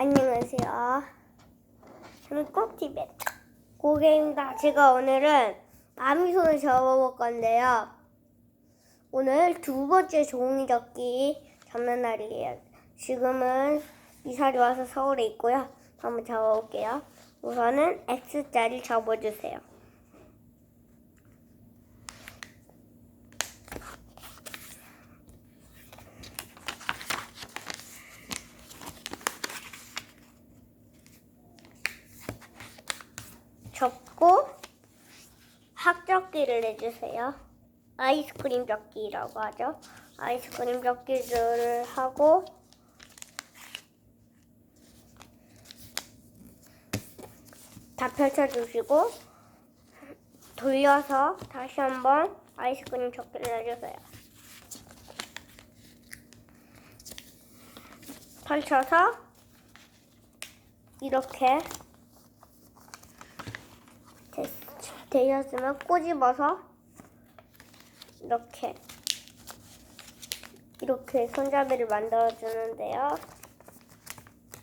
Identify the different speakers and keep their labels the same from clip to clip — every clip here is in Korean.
Speaker 1: 안녕하세요. 저는 꼭티벳 고개입니다. 제가 오늘은 마미손을 접어볼 건데요. 오늘 두 번째 종이 접기 접는 날이에요. 지금은 이사리 와서 서울에 있고요. 한번 접어볼게요. 우선은 X자리 접어주세요. 접고 학접기를 내주세요. 아이스크림 접기라고 하죠. 아이스크림 접기를 하고 다 펼쳐주시고 돌려서 다시 한번 아이스크림 접기를 내주세요. 펼쳐서 이렇게 됐, 되셨으면 꼬집어서 이렇게 이렇게 손잡이를 만들어 주는데요.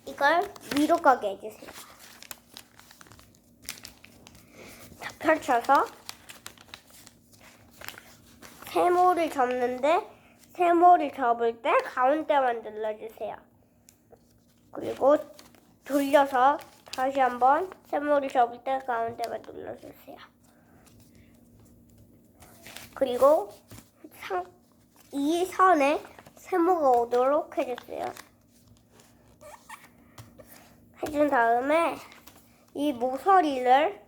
Speaker 1: 이걸 위로 가게 해주세요. 다 펼쳐서 세모를 접는데 세모를 접을 때 가운데만 눌러주세요. 그리고 돌려서 다시 한번 세모를 접을 때 가운데만 눌러주세요. 그리고 상, 이 선에 세모가 오도록 해주세요. 해준 다음에 이 모서리를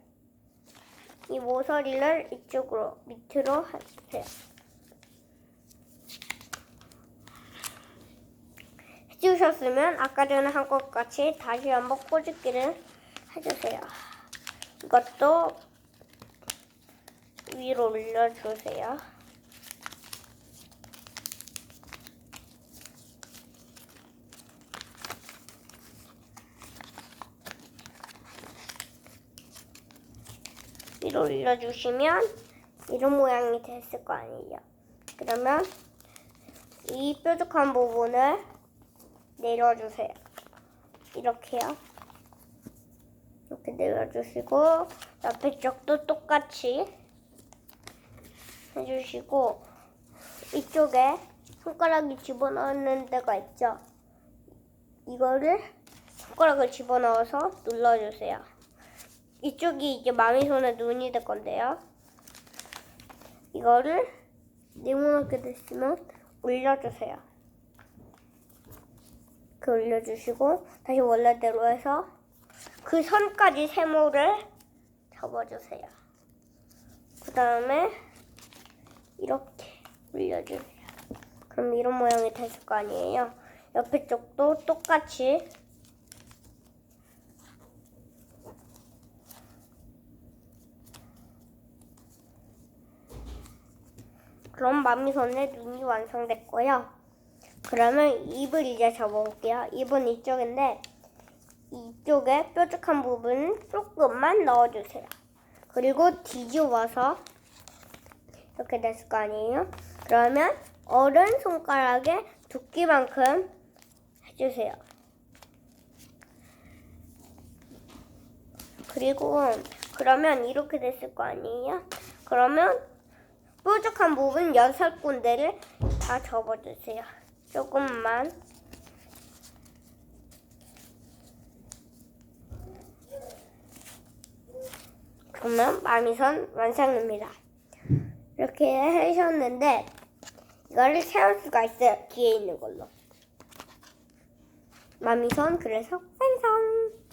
Speaker 1: 이 모서리를 이쪽으로 밑으로 해주세요. 해주셨으면 아까 전에 한 것 같이 다시 한번 꼬집기를 해주세요. 이것도 위로 올려주세요. 위로 올려주시면 이런 모양이 됐을 거 아니에요. 그러면 이 뾰족한 부분을 내려주세요. 이렇게요. 이렇게 내려주시고 옆에 쪽도 똑같이 해주시고 이쪽에 손가락이 집어넣는 데가 있죠. 이거를 손가락을 집어넣어서 눌러주세요. 이쪽이 이제 마미손의 눈이 될 건데요. 이거를 네모나게 됐으면 올려주세요. 그 올려주시고 다시 원래대로 해서 그 선까지 세모를 접어주세요. 그 다음에 이렇게 올려주세요. 그럼 이런 모양이 됐을 거 아니에요. 옆에 쪽도 똑같이 그럼 마미손의 눈이 완성됐고요. 그러면 입을 이제 접어볼게요. 입은 이쪽인데 이쪽에 뾰족한 부분은 조금만 넣어주세요. 그리고 뒤집어서 이렇게 됐을 거 아니에요? 그러면 어른 손가락의 두께만큼 해주세요. 그리고 그러면 이렇게 됐을 거 아니에요? 그러면 뾰족한 부분 여섯 군데를 다 접어주세요. 조금만. 그러면 마미선 완성입니다. 이렇게 하셨는데 이거를 세울 수가 있어요. 뒤에 있는 걸로. 마미선 그래서 완성.